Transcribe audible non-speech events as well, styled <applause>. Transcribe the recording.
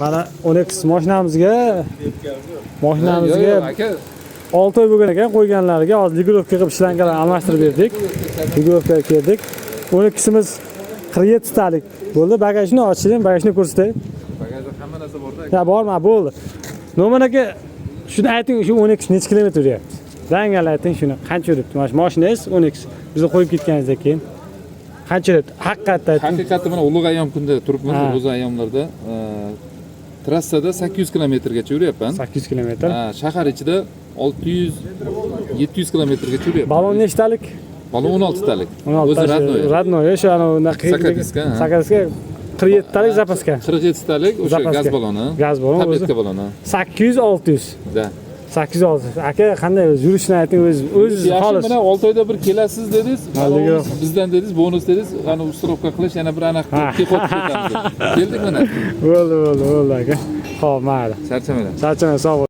mana 10x mashinamizga mashinamizga aka. 6 oy bo'lgan ekan qo'yganlariga hozir ligirovka qilib shlankalarni almashtirib berdik. Ligirovkaga keldik. 12simiz 47 talik bo'ldi. Bagajni oching bagajni ko'rsatay. Bagajda hamma narsa borda ya borma bo'ldi. No'man aka shuni ayting shu 12 necha kilometr yuryapti dangal ayting shuni. Qancha yuribdi? Mana shu mashinangiz 12 bizni qo'yib ketganingizdan keyin. Qancha yuribdi? Haqiqatni ayting. Haqiqatda mana ulug' ayyom kunda turibmiz Ha. o'zi ayyomlarda trassada 800 kilometrgacha yuryapman 800 kilometr. Ha, shahar ichida 600 700 kilometrgacha yuryapman balon nechtalik? Balon 16 talik 16 o'zi radnoy radnoy o'sha Sakadiska, sakadiska 47 talik zapaska. 47 talik o'sha gaz baloni. Gaz balon o'zi. tabletka baloni 800 600 da 800 600 aka qanday o'zi? Yurishini ayting o'zi. O'zi yaxshi xolis mana 6 oyda bir kelasiz dedingiz. Haligi bizdan dedingiz bonus dedingiz. Ana usturovka qilish yana bir anaqa <laughs> keldik mana. Bo'ldi bo'ldi bo'ldi aka. Ho'p mayli charchamanglar charchamang sog' bo'ling